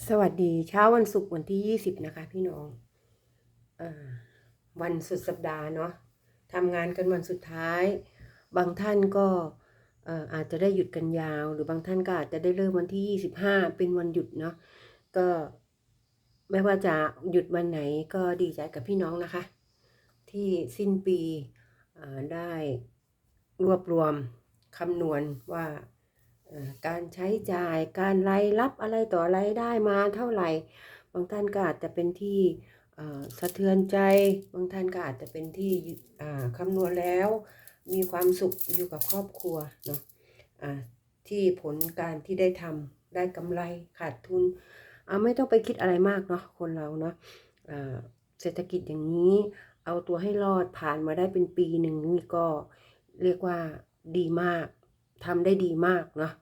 สวัสดีเช้าวันศุกร์วันที่20นะคะ พี่น้องอวันสุดสัปดาห์เนาะทำงานกันวันสุดท้าย บางท่านก็เอ่อาจจะได้หยุดกันยาว หรือบางท่านก็อาจจะได้เริ่มวันที่25เป็นวันหยุดเนาะก็ไม่ว่าจะหยุดวันไหนก็ดีใจกับพี่น้องนะคะ ที่สิ้นปีได้รวบรวมคำนวณว่า การใช้จ่ายการรายรับอะไรต่ออะไรได้มาเท่าไหร่ บางท่านก็อาจจะเป็นที่สะเทือนใจ บางท่านก็อาจจะเป็นที่อ่าคำนวณแล้ว มีความสุขอยู่กับครอบครัวเนาะอ่าที่ผลการที่ได้ทำได้กำไรขาดทุนไม่ต้องไปคิดอะไรมากเนาะคนเราเนาะเศรษฐกิจอย่างนี้เอาตัวให้รอดผ่านมาได้เป็นปีหนึ่งนี่ก็เรียกว่าดีมากทำได้ดีมากเนาะ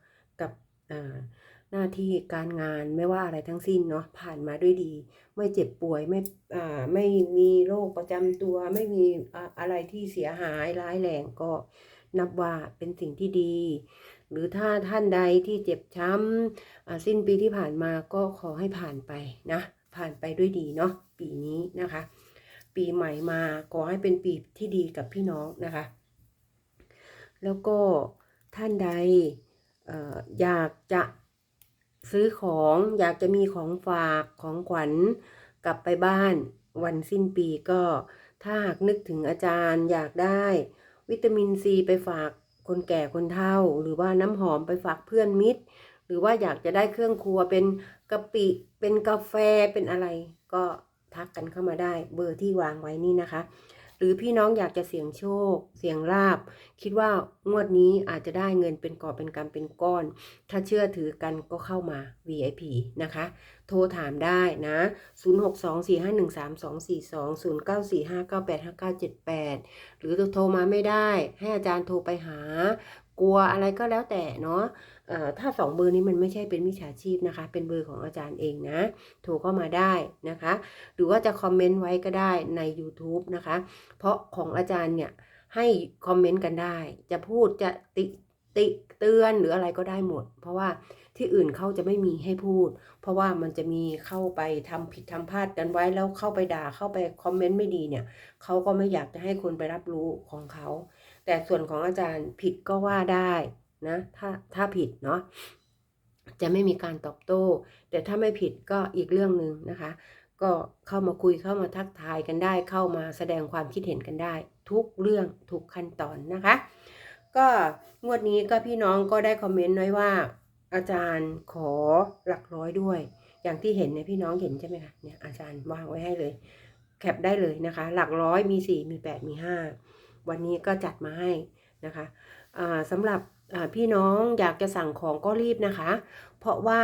หน้าที่การงานไม่ว่าอะไรทั้งสิ้นเนาะผ่านมาด้วยดี ไม่เจ็บป่วยไม่ไม่มีโรคประจำตัว ไม่มีอะไรที่เสียหายร้ายแรงก็นับว่าเป็นสิ่งที่ดี หรือถ้าท่านใดที่เจ็บช้ำสิ้นปีที่ผ่านมาก็ขอให้ผ่านไปนะ ผ่านไปด้วยดีเนาะปีนี้นะคะ ปีใหม่มาขอให้เป็นปีที่ดีกับพี่น้องนะคะ แล้วก็ท่านใด อยากจะซื้อของอยากจะมีของฝากของขวัญกลับไปบ้านวันสิ้นปีก็ถ้าหากนึกถึงอาจารย์อยากได้ วิตามินซีไปฝากคนแก่คนเฒ่า หรือว่าน้ำหอมไปฝากเพื่อนมิตร หรือว่าอยากจะได้เครื่องครัวเป็นกะปิเป็นกาแฟเป็นอะไร ก็ทักกันเข้ามาได้เบอร์ที่วางไว้นี่นะคะ หรือพี่น้องอยากจะเสี่ยงโชค เสี่ยงลาบ คิดว่างวดนี้อาจจะได้เงินเป็นกอบเป็นกำเป็นก้อน ถ้าเชื่อถือกันก็เข้ามา VIP นะคะ โทรถามได้นะ 0624513242 0945985978 หรือโทรมาไม่ได้ ให้อาจารย์โทรไปหา กลัวอะไรก็แล้วแต่เนาะถ้าสองเบอร์นี้มันไม่ใช่เป็นมิจฉาชีพนะคะ เป็นเบอร์ของอาจารย์เองนะ โทรเข้ามาได้นะคะ หรือว่าจะคอมเมนต์ไว้ก็ได้ใน YouTube นะคะ เพราะของอาจารย์เนี่ยให้คอมเมนต์กันได้ จะพูดจะติติเตือนหรืออะไรก็ได้หมด เพราะว่าที่อื่นเขาจะไม่มีให้พูด เพราะว่ามันจะมีเข้าไปทำผิดทำพลาดกันไว้แล้วเข้าไปด่าเข้าไปคอมเมนต์ไม่ดีเนี่ยเขาก็ไม่อยากจะให้คนไปรับรู้ของเขา แต่ส่วนของอาจารย์ผิดก็ว่าได้นะถ้าถ้าผิดเนาะจะไม่มีการตอบโต้ แต่ถ้าไม่ผิดก็อีกเรื่องหนึ่งนะคะ ก็เข้ามาคุยเข้ามาทักทายกันได้ เข้ามาแสดงความคิดเห็นกันได้ ทุกเรื่องทุกขั้นตอนนะคะ ก็งวดนี้ก็พี่น้องก็ได้คอมเมนต์ไว้ว่า อาจารย์ขอหลักร้อยด้วย อย่างที่เห็นเนี่ยพี่น้องเห็นใช่ไหมคะเนี่ยอาจารย์วางไว้ให้เลย แคปได้เลยนะคะ หลักร้อยมีสี่มีแปดมีห้า วันนี้ก็จัดมาให้นะคะสำหรับพี่น้องอยากจะสั่งของก็รีบนะคะ เพราะว่า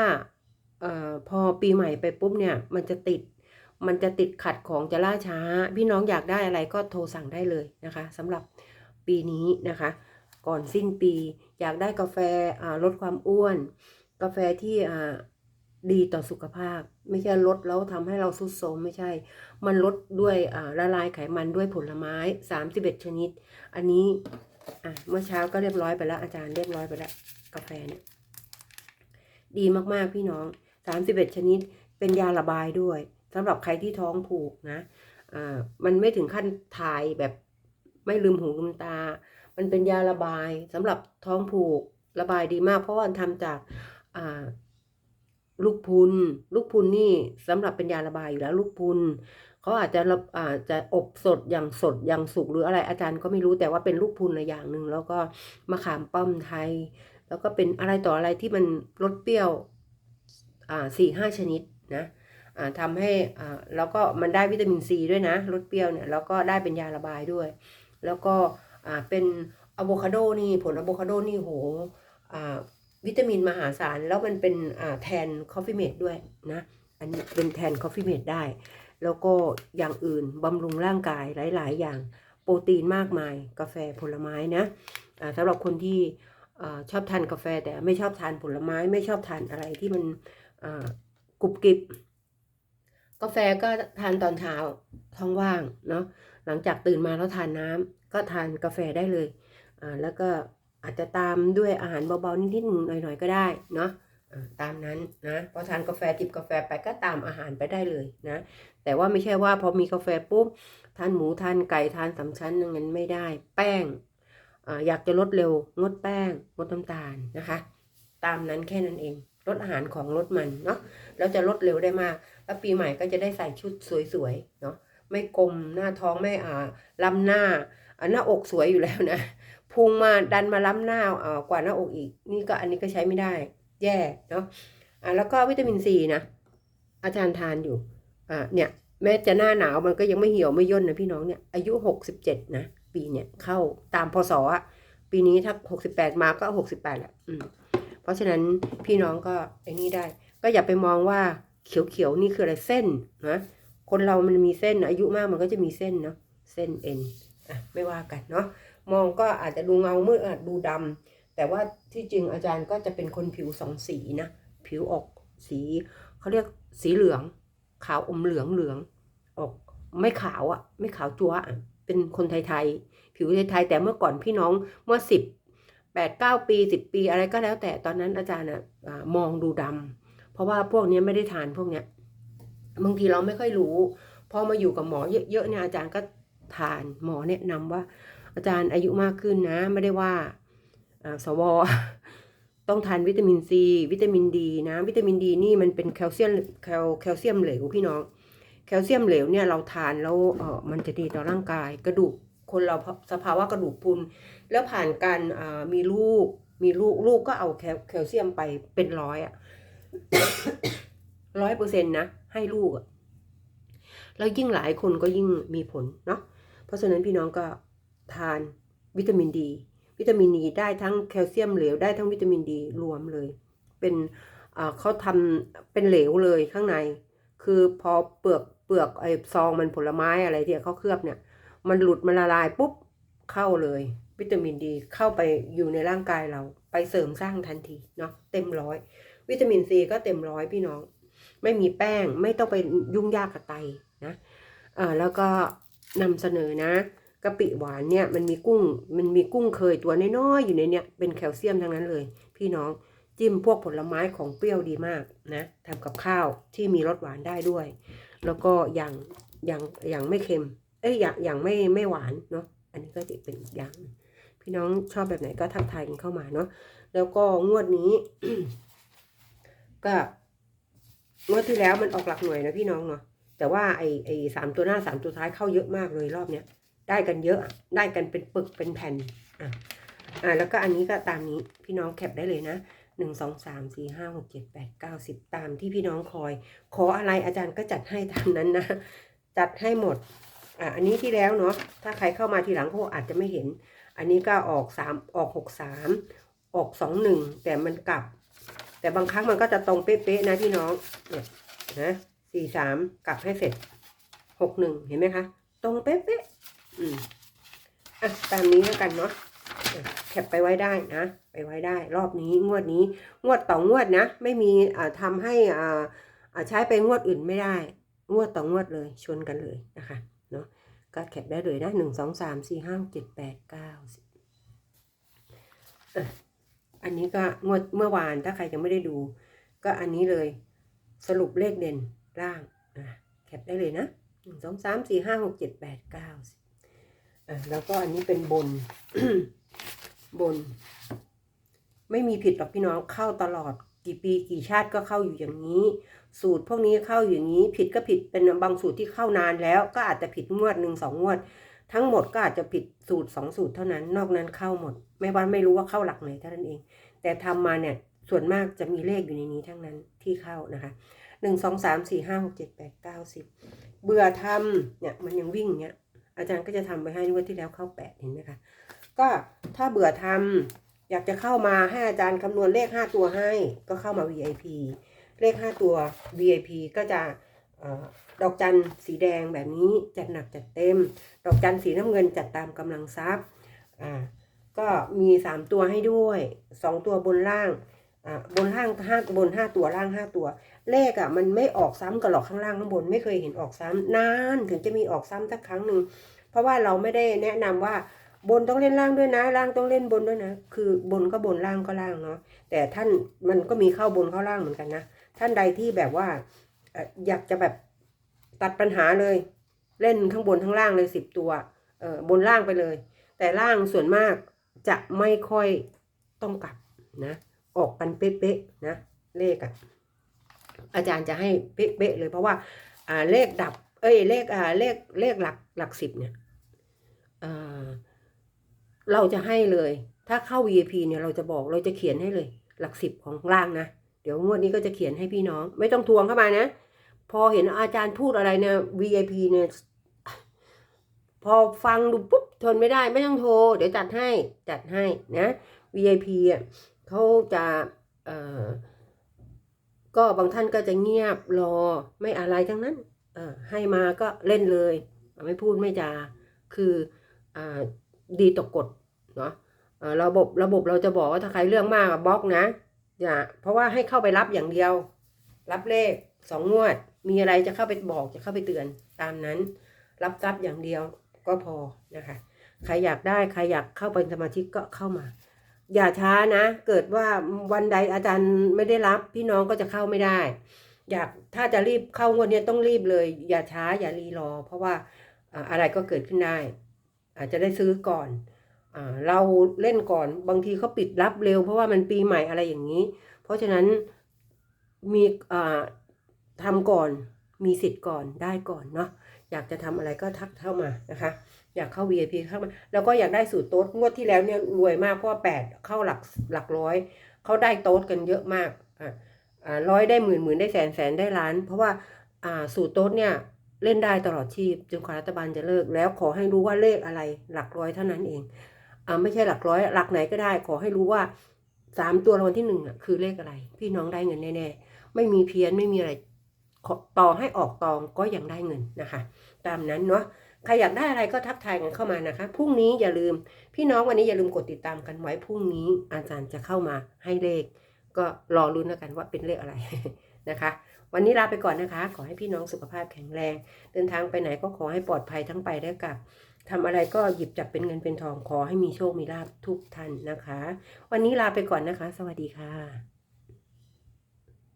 อพอปีใหม่ไปปุ๊บเนี่ยมันจะติดมันจะติดขัดของจะล่าช้า พี่น้องอยากได้อะไรก็โทรสั่งได้เลยนะคะสำหรับปีนี้นะคะ ก่อนสิ้นปี อยากได้กาแฟลดความอ้วน กาแฟที่ ดีต่อสุขภาพ ไม่ใช่ลดแล้วทำให้เราสุดโทมไม่ใช่ มันลดด้วยละลายไขมันด้วยผลไม้ 31 ชนิด อันนี้เมื่อเช้าก็เรียบร้อยไปแล้วอาจารย์เรียบร้อยไปแล้วกาแฟเนี่ยดีมากๆพี่น้อง 31 ชนิดเป็นยาระบายด้วยสำหรับใครที่ท้องผูกนะอ่ามันไม่ถึงขั้นถ่ายแบบไม่ลืมหูลืมตา มันเป็นยาระบายสำหรับท้องผูกระบายดีมาก เพราะว่าทำจากอ่า ลูกพุน ลูกพุนนี่สำหรับเป็นยาระบายอยู่แล้ว ลูกพุนเขาอาจจะอาจจะอบสดอย่างสดอย่างสุกหรืออะไรอาจารย์ก็ไม่รู้แต่ว่าเป็นลูกพุนละอย่างหนึ่งแล้วก็มะขามป้อมไทย แล้วก็เป็นอะไรต่ออะไรที่มันรสเปรี้ยวอ่าสี่ห้าชนิดนะอ่าทำให้อ่าแล้วก็มันได้วิตามินซีด้วยนะรสเปรี้ยวเนี่ยแล้วก็ได้เป็นยาระบายด้วย แล้วก็อ่าเป็นอะโวคาโดนี่ผลอะโวคาโดนี่โหอ่า วิตามินมหาศาล แล้วมันเป็นแทนคอฟฟี่เมดด้วยนะ อันนี้เป็นแทนคอฟฟี่เมดได้ แล้วก็อย่างอื่นบำรุงร่างกายหลาย ๆ อย่าง โปรตีนมากมาย กาแฟผลไม้นะอ่าสำหรับคนที่อชอบทานกาแฟแต่ไม่ชอบทานผลไม้ไม่ชอบทานอะไรที่มันกรุบกริบ กาแฟก็ทานตอนเช้าท้องว่างเนาะหลังจากตื่นมาแล้วทานน้ำก็ทานกาแฟได้เลย แล้วก็ อาจจะตามด้วยอาหารเบาๆนิดๆหน่อยๆก็ได้เนาะตามนั้นนะพอทานกาแฟจิบกาแฟไปก็ตามอาหารไปได้เลยนะ แต่ว่าไม่ใช่ว่าพอมีกาแฟปุ๊บทานหมูทานไก่ทานสามชั้นอย่างนั้นไม่ได้ แป้งออยากจะลดเร็วงดแป้งงดน้ำตาลนะคะ ตามนั้นแค่นั้นเองลดอาหารของลดมันเนาะแล้วจะลดเร็วได้มาก แล้วปีใหม่ก็จะได้ใส่ชุดสวยๆเนาะไม่กลมหน้าท้องไม่อ่าล้ำหน้าหน้าอกสวยอยู่แล้วนะ พุงมาดันมาล้ำหน้าอ่ากว่าหน้าอกอีก นี่ก็อันนี้ก็ใช้ไม่ได้ แย่เนาะอ่าแล้วก็วิตามินซีนะ อาจารย์ทานอยู่อ่าเนี่ยแม้จะหน้าหนาวมันก็ยังไม่เหี่ยวไม่ย่นนะพี่น้องเนี่ยอายุหกสิบเจ็ดนะ ปีเนี่ยเข้าตามพศอะปีนี้ถ้าหกสิบแปดมาก็หกสิบแปดแหละอืมเพราะฉะนั้นพี่น้องก็ไอ้นี่ได้ ก็อย่าไปมองว่าเขียวๆนี่คืออะไรเส้นนะคนเรามันมีเส้นอายุมากมันก็จะมีเส้นเนาะเส้นเอ็นอะไม่ว่ากันเนาะ มองก็อาจจะดูเงามืดอาจดูดำแต่ว่าที่จริงอาจารย์ก็จะเป็นคนผิวสองสีนะผิวออกสีเขาเรียกสีเหลือง ขาวอมเหลืองเหลืองออกไม่ขาวอะ่ะ ไม่ขาวจัวอะเป็นคนไทยๆผิวไทยๆแต่เมื่อก่อนพี่น้องเมื่อสิบแปดเก้าปีสิบปีอะไรก็แล้ว แต่ตอนนั้นอาจารย์อะอ่ามองดูดำเพราะว่าพวกนี้ไม่ได้ทานพวกเนี้ยบางทีเราไม่ค่อยรู้พอมาอยู่กับหมอเยอะๆเนี่ยอาจารย์ก็ทานหมอแนะนำว่า อาจารย์อายุมากขึ้นนะ ไม่ได้ว่าสวต้องทานวิตามินซีวิตามินดีนะวิตามินดีนี่มันเป็นแคลเซียมแคลแคลเซียมเหลวพี่น้อง แคลเซียมเหลวเนี่ยเราทานแล้วเออมันจะดีต่อร่างกาย กระดูกคนเราสภาวะกระดูกพุนแล้วผ่านการมีลูกมีลูกลูกก็เอาแคลแคลเซียมไปเป็นร้อยอะร้อยเปอร์เซ็นต์นะ ให้ลูกอะแล้วยิ่งหลายคนก็ยิ่งมีผลเนาะเพราะฉะนั้นพี่น้องก็ ทานวิตามินดี วิตามินดีได้ทั้งแคลเซียมเหลวได้ทั้งวิตามินดีรวมเลย เป็นเขาทำเป็นเหลวเลยข้างใน คือพอเปลือกเปลือกไอ้ซองมันผลไม้อะไรที่เขาเคลือบเนี่ย มันหลุดมันละลายปุ๊บเข้าเลย วิตามินดีเข้าไปอยู่ในร่างกายเราไปเสริมสร้างทันทีเนาะเต็มร้อย วิตามินซีก็เต็มร้อยพี่น้อง ไม่มีแป้งไม่ต้องไปยุ่งยากกับไตนะอ่าแล้วก็นำเสนอนะ กะปิหวานเนี่ยมันมีกุ้งมันมีกุ้งเคยตัวน้อยๆอยู่ในเนี่ยเป็นแคลเซียมทั้งนั้นเลย พี่น้องจิ้มพวกผลไม้ของเปรี้ยวดีมากนะทำกับข้าวที่มีรสหวานได้ด้วย แล้วก็อย่างอย่างอย่างไม่เค็ม เอ้ยอย่างอย่างไม่ไม่หวานเนาะอันนี้ก็จะเป็นอีกอย่าง พี่น้องชอบแบบไหนก็ทักทายกันเข้ามาเนาะแล้วก็งวดนี้ ก็งวดที่แล้วมันออกหลักหน่วยนะพี่น้องเนาะแต่ว่าไอไอสามตัวหน้าสามตัวท้ายเข้าเยอะมากเลยรอบเนี้ย ได้กันเยอะได้กันเป็นปึกเป็นแผ่นอะอ่าแล้วก็อันนี้ก็ตามนี้พี่น้องแคปได้เลยนะหนึ่งสองสามสี่ห้าหกเจ็ดแปดเก้าสิบตามที่พี่น้องคอย ขออะไรอาจารย์ก็จัดให้ตามนั้นนะ จัดให้หมดอะอันนี้ที่แล้วเนาะถ้าใครเข้ามาทีหลังเขาอาจจะไม่เห็น อันนี้ก็ออกสามออกหกสามออกสองหนึ่งแต่มันกลับ แต่บางครั้งมันก็จะตรงเป๊ะๆนะพี่น้องเนี่ยนะสี่สามกลับให้เสร็จหกหนึ่งเห็นไหมคะ ตรงเป๊ะๆ อืมอะตามนี้แล้วกันเนาะแคปไปไว้ได้นะ ไปไว้ได้ รอบนี้งวดนี้ งวดต่องวดนะ ไม่มีอ่าทำให้อ่าใช้ไปงวดอื่นไม่ได้ งวดต่องวดเลย ชนกันเลยนะคะเนาะก็แคปได้เลยนะหนึ่งสองสามสี่ห้าเจ็ดแปดเก้าสิบอะอันนี้ก็งวดเมื่อวานถ้าใครยังไม่ได้ดู ก็อันนี้เลยสรุปเลขเด่นร่างอะแคปได้เลยนะหนึ่งสองสามสี่ห้าหกเจ็ดแปดเก้าสิบ อะแล้วก็อันนี้เป็นบน บน ไม่มีผิดหรอกพี่น้องเข้าตลอด กี่ปีกี่ชาติก็เข้าอยู่อย่างนี้ สูตรพวกนี้เข้าอย่างนี้ ผิดก็ผิดเป็นบางสูตรที่เข้านานแล้ว ก็อาจจะผิดงวดหนึ่งสองงวด ทั้งหมดก็อาจจะผิดสูตรสองสูตรเท่านั้น นอกนั้นเข้าหมด ไม่ว่าไม่รู้ว่าเข้าหลักไหนเท่านั้นเอง แต่ทำมาเนี่ยส่วนมากจะมีเลขอยู่ในนี้ทั้งนั้นที่เข้านะคะหนึ่งสองสามสี่ห้าหกเจ็ดแปดเก้าสิบเบื่อทำเนี่ยมันยังวิ่งเนี่ย อาจารย์ก็จะทำไปให้งวดที่แล้วเข้าแปดเห็นไหมคะ ก็ถ้าเบื่อทำอยากจะเข้ามาให้อาจารย์คำนวณเลข 5 ตัวให้ ก็เข้ามา VIP เลข 5 ตัว VIP ก็จะออดอกจันสีแดงแบบนี้จัดหนักจัดเต็ม ดอกจันสีน้ำเงินจัดตามกำลังทรัพย์อ่าก็มี 3 ตัวให้ด้วย 2 ตัวบนล่างอ่าบนล่างห้าบน 5 ตัวล่าง 5 ตัว เลขอะ่ะมันไม่ออกซ้ำกันหรอกข้างล่างข้างบนไม่เคยเห็นออกซ้ำนานถึงจะมีออกซ้ำสักครั้งหนึ่งเพราะว่าเราไม่ได้แนะนำว่าบนต้องเล่นล่างด้วยนะล่างต้องเล่นบนด้วยนะ คือบนก็บนล่างก็ล่างเนาะแต่ท่านมันก็มีเข้าบนเข้าล่างเหมือนกันนะท่านใดที่แบบว่าเอ่ออยากจะแบบตัดปัญหาเลย เล่นข้างบนข้างล่างเลยสิบตัวเออบนล่างไปเลย แต่ล่างส่วนมากจะไม่ค่อยต้องกลับนะ ออกกันเป๊ะๆนะเลขอะ อาจารย์จะให้เป๊ะเลย เพราะว่าเลขดับ เอ้ยเลขเลขเลขหลักหลักสิบเนี่ยเราจะให้เลย ถ้าเข้า VIP เนี่ยเราจะบอกเราจะเขียนให้เลย หลักสิบของล่างนะเดี๋ยวงวดนี้ก็จะเขียนให้พี่น้อง ไม่ต้องทวงเข้ามานะ พอเห็นอาจารย์พูดอะไรเนี่ย VIP เนี่ยพอฟังดูปุ๊บทนไม่ได้ไม่ต้องโทร เดี๋ยวจัดให้จัดให้นะ VIP อะเขาจะเอ่อ ก็บางท่านก็จะเงียบรอไม่อะไรทั้งนั้นเออให้มาก็เล่นเลย ไม่พูดไม่จาคืออ่าดีตกกฎเนาะเระบบระบบเราจะบอกว่าถ้าใครเรื่องมากบล็อกนะอย่าเพราะว่าให้เข้าไปรับอย่างเดียว รับเลขสองงวด มีอะไรจะเข้าไปบอกจะเข้าไปเตือนตามนั้น รับทรัพย์อย่างเดียวก็พอนะคะใครอยากได้ใครอยากเข้าเป็นสมาชิกก็เข้ามา อย่าช้านะ เกิดว่าวันใดอาจารย์ไม่ได้รับ พี่น้องก็จะเข้าไม่ได้ อยากถ้าจะรีบเข้างวดเนี้ยต้องรีบเลย อย่าช้าอย่ารีรอ เพราะว่าอะไรก็เกิดขึ้นได้ อาจจะได้ซื้อก่อนอเราเล่นก่อนบางทีเขาปิดรับเร็ว เพราะว่ามันปีใหม่อะไรอย่างนี้ เพราะฉะนั้นมีทำก่อนมีสิทธิ์ก่อนได้ก่อนเนาะอยากจะทำอะไรก็ทักเข้ามานะคะ อยากเข้า VIP เข้ามาแล้วก็อยากได้สูตรโต๊ดงวดที่แล้วเนี่ยรวยมากเพราะว่าแปดเข้าหลักหลักร้อย เขาได้โต๊ดกันเยอะมากอ่าอ่าร้อยได้หมื่นหมื่นได้แสนแสนได้ล้าน เพราะว่าอ่าสูตรโต๊ดเนี่ยเล่นได้ตลอดชีพจนกว่ารัฐบาลจะเลิก แล้วขอให้รู้ว่าเลขอะไรหลักร้อยเท่านั้นเองอ่าไม่ใช่หลักร้อยหลักไหนก็ได้ ขอให้รู้ว่าสามตัวรางวัลที่หนึ่งอะคือเลขอะไร พี่น้องได้เงินแน่ๆไม่มีเพี้ยนไม่มีอะไรต่อให้ออกตองก็ยังได้เงินนะคะ ตามนั้นเนาะ ใครอยากได้อะไรก็ทักทายกันเข้ามานะคะ พรุ่งนี้อย่าลืม พี่น้องวันนี้อย่าลืมกดติดตามกันไว้ พรุ่งนี้อาจารย์จะเข้ามาให้เลข ก็รอรุ้นแล้วกันว่าเป็นเลขอะไรนะคะ วันนี้ลาไปก่อนนะคะ ขอให้พี่น้องสุขภาพแข็งแรง เดินทางไปไหนก็ขอให้ปลอดภัยทั้งไปและกลับทำอะไรก็หยิบจับเป็นเงินเป็นทองขอให้มีโชคมีลาภทุกท่านนะคะ วันนี้ลาไปก่อนนะคะ สวัสดีค่ะ